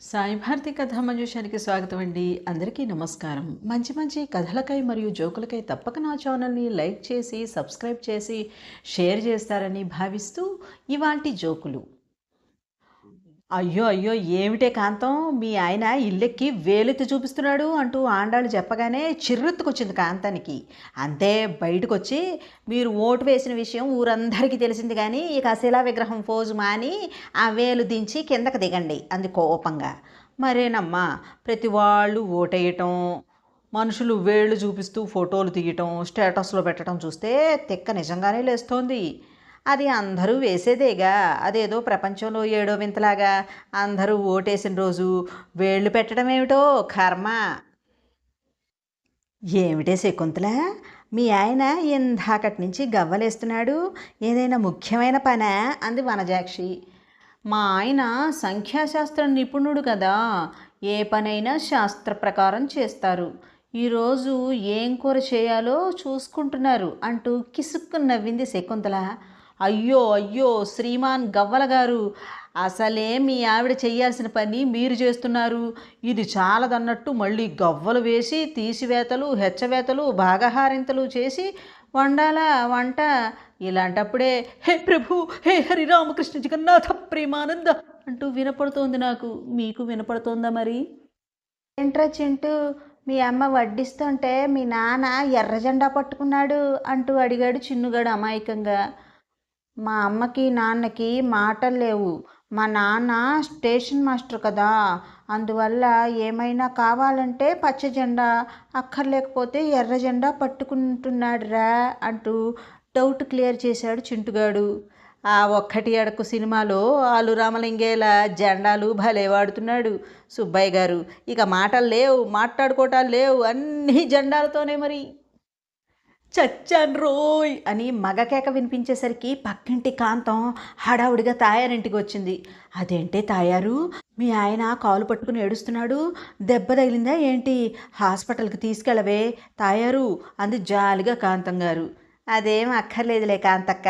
సాయి భారతి కథా మంజుషానికి స్వాగతం అండి. అందరికీ నమస్కారం. మంచి మంచి కథలకై మరియు జోకులకై తప్పక నా ఛానల్ని లైక్ చేసి సబ్స్క్రైబ్ చేసి షేర్ చేస్తారని భావిస్తూ ఇవాల్టి జోకులు. అయ్యో అయ్యో ఏమిటే కాంతం? మీ ఆయన ఇల్లెక్కి వేలెత్తి చూపిస్తున్నాడు అంటూ ఆండాళ్ళు చెప్పగానే చిర్రెత్తుకొచ్చింది కాంతానికి. అంతే బయటకు వచ్చి మీరు ఓటు వేసిన విషయం ఊరందరికీ తెలిసింది కానీ ఇక శిలా విగ్రహం ఫోజు మాని ఆ వేలు దించి కిందకి దిగండి అంది కోపంగా. మరేనమ్మా ప్రతి వాళ్ళు ఓటేయటం మనుషులు వేళ్ళు చూపిస్తూ ఫోటోలు తీయటం స్టేటస్లో పెట్టడం చూస్తే తిక్క నిజంగానే లేస్తోంది. అది అందరూ వేసేదేగా. అదేదో ప్రపంచంలో ఏడో వింతలాగా అందరూ ఓటేసిన రోజు వేళ్ళు పెట్టడం ఏమిటో కర్మ. ఏమిటే శకుంతల? మీ ఆయన ఇందాకటి నుంచి గవ్వలేస్తున్నాడు. ఏదైనా ముఖ్యమైన పనా? అంది వనజాక్షి. మా ఆయన సంఖ్యాశాస్త్ర నిపుణుడు కదా. ఏ పనైనా శాస్త్ర ప్రకారం చేస్తారు. ఈరోజు ఏం కూర చేయాలో చూసుకుంటున్నారు అంటూ కిసుక్కు నవ్వింది శకుంతల. అయ్యో అయ్యో శ్రీమాన్ గవ్వల గారు అసలే మీ ఆవిడ చేయాల్సిన పని మీరు చేస్తున్నారు. ఇది చాలదన్నట్టు మళ్ళీ గవ్వలు వేసి తీసివేతలు హెచ్చవేతలు భాగహారింతలు చేసి వండాలా వంట. ఇలాంటప్పుడే హే ప్రభు హే హరి రామకృష్ణ జగన్నాథ ప్రేమానంద అంటూ వినపడుతోంది నాకు. మీకు వినపడుతోందా మరి? ఏంట్రా చింటూ మీ అమ్మ వడ్డిస్తుంటే మీ నాన్న ఎర్ర జెండా పట్టుకున్నాడు అంటూ అడిగాడు చిన్నుగాడు అమాయకంగా. మా అమ్మకి నాన్నకి మాటలు లేవు. మా నాన్న స్టేషన్ మాస్టర్ కదా. అందువల్ల ఏమైనా కావాలంటే పచ్చ జెండా అక్కర్లేకపోతే ఎర్ర జెండా పట్టుకుంటున్నాడురా అంటూ డౌట్ క్లియర్ చేశాడు చింటుగాడు. ఆ ఒక్కటి అడకు సినిమాలో ఆలు రామలింగేల జెండాలు భలే వాడుతున్నాడు సుబ్బయ్య గారు. ఇక మాటలు లేవు మాట్లాడుకోవటాలు లేవు అన్ని జెండాలతోనే మరి. చచ్చాను రోయ్ అని మగకేక వినిపించేసరికి పక్కింటి కాంతం హడావుడిగా తాయారింటికి వచ్చింది. అదేంటే తాయారు? మీ ఆయన కాలు పట్టుకుని ఏడుస్తున్నాడు. దెబ్బ తగిలిందా ఏంటి? హాస్పిటల్కి తీసుకెళ్ళవే. తాయారు అంది జాలిగా కాంతం గారు. అదేం అక్కర్లేదులే కాంతక్క.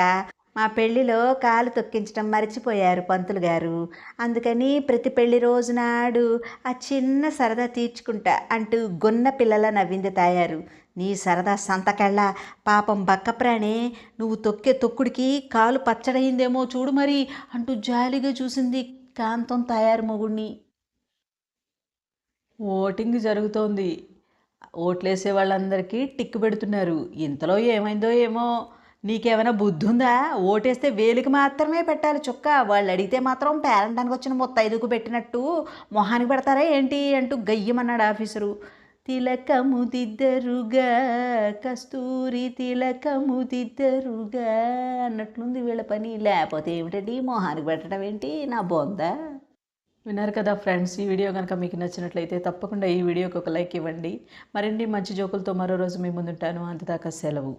మా పెళ్ళిలో కాలు తొక్కించడం మర్చిపోయారు పంతులు గారు. అందుకని ప్రతి పెళ్ళి రోజు నాడు ఆ చిన్న సరదా తీర్చుకుంటా అంటూ గొన్న పిల్లల నవ్వింది తాయారు. నీ సరదా సంతకెళ్ళ. పాపం బక్కప్రాణే నువ్వు తొక్కే తొక్కుడికి కాలు పచ్చడయిందేమో చూడు మరి అంటూ జాలిగా చూసింది కాంతం తయారు మొగుడిని ఓటింగ్ జరుగుతోంది. ఓట్లేసే వాళ్ళందరికీ టిక్ పెడుతున్నారు. ఇంతలో ఏమైందో ఏమో. నీకేమైనా బుద్ధి ఉందా ఓటేస్తే వేలికి మాత్రమే పెట్టాలి చుక్క. వాళ్ళు అడిగితే మాత్రం పేరంటానికి వచ్చిన మొత్తైదుకు పెట్టినట్టు మొహానికి పెడతారా ఏంటి అంటూ గయ్యమన్నాడు ఆఫీసరు. తిలకముదిద్దరుగా కస్తూరి తిలకముదిద్దరుగా అన్నట్లుంది వీళ్ళ పని. లేకపోతే ఏమిటండి? మొహానికి పెట్టడం ఏంటి? నా బొందా. విన్నారు కదా ఫ్రెండ్స్ ఈ వీడియో కనుక మీకు నచ్చినట్లయితే తప్పకుండా ఈ వీడియోకి ఒక లైక్ ఇవ్వండి. మరిన్ని మంచి జోకులతో మరో రోజు మీ ముందుంటాను. అంతదాకా సెలవు.